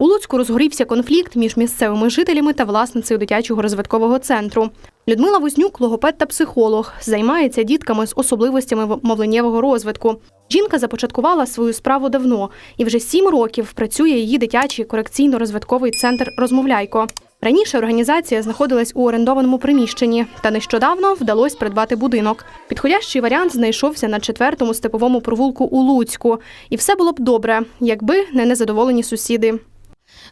У Луцьку розгорівся конфлікт між місцевими жителями та власницею дитячого розвиткового центру. Людмила Вознюк, логопед та психолог, займається дітками з особливостями мовленнєвого розвитку. Жінка започаткувала свою справу давно і вже сім років працює її дитячий корекційно-розвитковий центр Розмовляйко. Раніше організація знаходилась у орендованому приміщенні, та нещодавно вдалося придбати будинок. Підходящий варіант знайшовся на четвертому степовому провулку у Луцьку, і все було б добре, якби не незадоволені сусіди.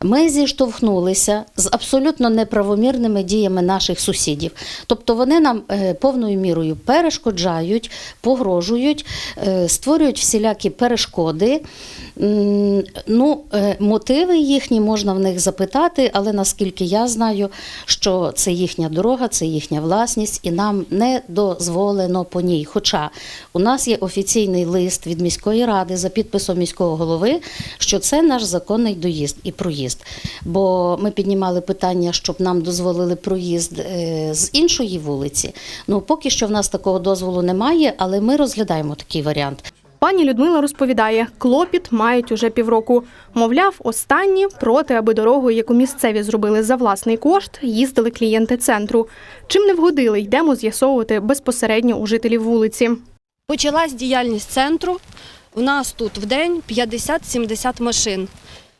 Ми зіштовхнулися з абсолютно неправомірними діями наших сусідів. Тобто вони нам е, повною мірою перешкоджають, погрожують, е, створюють всілякі перешкоди. Ну, е, мотиви їхні можна в них запитати, але наскільки я знаю, що це їхня дорога, це їхня власність, і нам не дозволено по ній. Хоча у нас є офіційний лист від міської ради за підписом міського голови, що це наш законний доїзд і проїзд. Бо ми піднімали питання, щоб нам дозволили проїзд е, з іншої вулиці. Ну поки що в нас такого дозволу немає, але ми розглядаємо такий варіант. Пані Людмила розповідає, клопіт мають уже півроку. Мовляв, останні проти, аби дорогою, яку місцеві зробили за власний кошт, їздили клієнти центру. Чим не вгодили, йдемо з'ясовувати безпосередньо у жителів вулиці. Почалась діяльність центру. У нас тут в день 50-70 машин.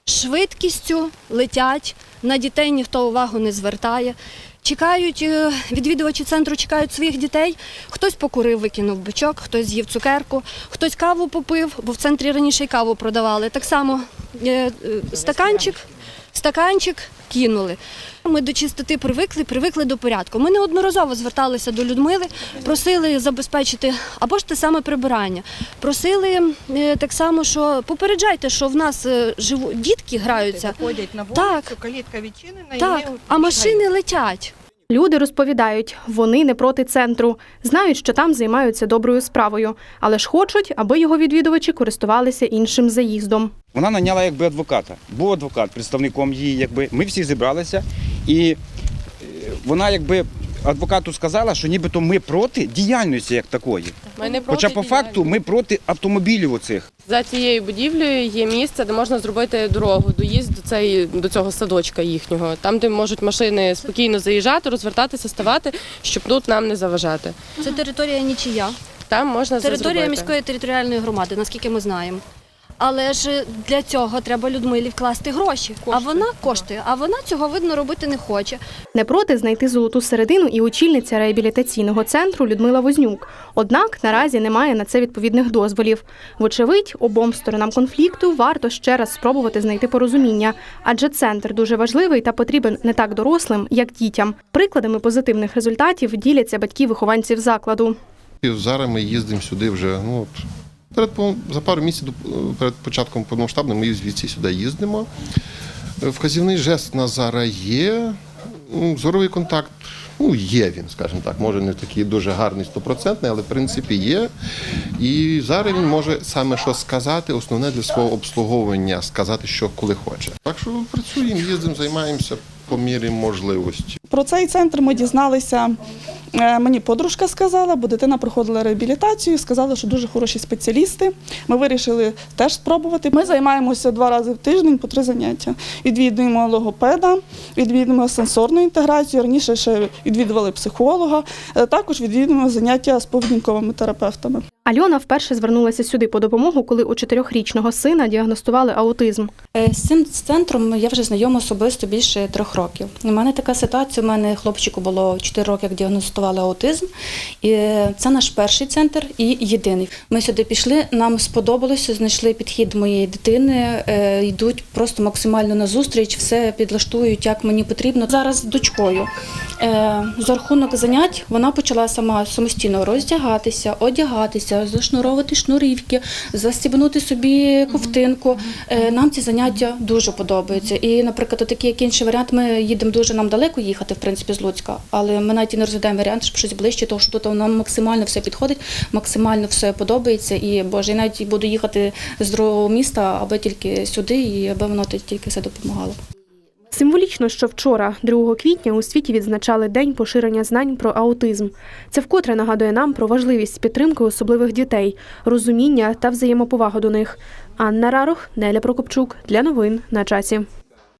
Швидкістю летять, на дітей ніхто увагу не звертає. Чекають, е, відвідувачі центру чекають своїх дітей. Хтось покурив, викинув бичок, хтось з'їв цукерку, хтось каву попив, бо в центрі раніше й каву продавали. Так само е, е, стаканчик, стаканчик кинули. Ми до чистоти привикли, привикли до порядку. Ми неодноразово зверталися до Людмили, просили забезпечити або ж те саме прибирання. Просили е, так само, що попереджайте, що в нас е, живу дітки граються. Виходять на вулицю, Так. калітка відчинена і Так, вони а машини летять. Люди розповідають, вони не проти центру, знають, що там займаються доброю справою, але ж хочуть, аби його відвідувачі користувалися іншим заїздом. Вона наняла якби адвоката. Був адвокат представником її, якби ми всі зібралися, і е, вона якби адвокату сказала, що нібито ми проти діяльності як такої. Ми не проти Хоча по факту ми проти автомобілів оцих. за цією будівлею є місце, де можна зробити дорогу, доїзд до до цього садочка їхнього, там, де можуть машини спокійно заїжджати, розвертатися, ставати, щоб тут нам не заважати. Це територія нічия. Там можна це Територія зробити. міської територіальної громади, наскільки ми знаємо. Але ж для цього треба Людмилі вкласти гроші. А вона коштує, а вона цього видно робити не хоче. Не проти знайти золоту середину і очільниця реабілітаційного центру Людмила Вознюк. Однак наразі немає на це відповідних дозволів. Вочевидь, обом сторонам конфлікту варто ще раз спробувати знайти порозуміння, адже центр дуже важливий та потрібен не так дорослим, як дітям. Прикладами позитивних результатів діляться батьки вихованців закладу. Зараз ми їздимо сюди вже. Ну, от, перед, за пару місяців перед початком повномасштабного ми звідси сюди їздимо. Е, Вказівний жест у нас зараз є. Зоровий контакт, ну, є він, скажімо так. Може не такий дуже гарний, стопроцентний, але в принципі є. І зараз він може саме що сказати, основне для свого обслуговування, сказати, що коли хоче. Так що працюємо, їздимо, займаємося по мірі можливості. Про цей центр ми дізналися. Е, Мені подружка сказала, бо дитина проходила реабілітацію. Сказала, що дуже хороші спеціалісти. Ми вирішили теж спробувати. Ми займаємося два рази в тиждень по три заняття. Відвідуємо логопеда, відвідуємо сенсорну інтеграцію. Раніше ще відвідували психолога. Е, Також відвідуємо заняття з поведінковими терапевтами. Альона вперше звернулася сюди по допомогу, коли у чотирьохрічного сина діагностували аутизм. Е, З цим центром я вже знайома особисто більше трьох років. У мене така ситуація. У мене хлопчику було 4 роки, як діагностували аутизм. І е, це наш перший центр і єдиний. Ми сюди пішли, нам сподобалося, знайшли підхід моєї дитини, е, йдуть просто максимально на зустріч, все підлаштують, як мені потрібно. Зараз з дочкою. За рахунок занять вона почала сама самостійно роздягатися, одягатися, зашнуровувати шнурівки, застібнути собі ковтинку. Е, Нам ці заняття дуже подобаються. І, наприклад, такий як інший варіант, ми їдемо дуже нам далеко їхати, в принципі, з Луцька, але ми навіть і не розглядаємо варіант, щоб щось ближче, тому що тут нам максимально все підходить, максимально все подобається. І боже, я навіть буду їхати з другого міста, аби тільки сюди, і аби воно тільки все допомагало. Символічно, що вчора, 2 квітня, у світі відзначали День поширення знань про аутизм. Це вкотре нагадує нам про важливість підтримки особливих дітей, розуміння та взаємоповагу до них. Анна Рарох, Неля Прокопчук для новин на часі.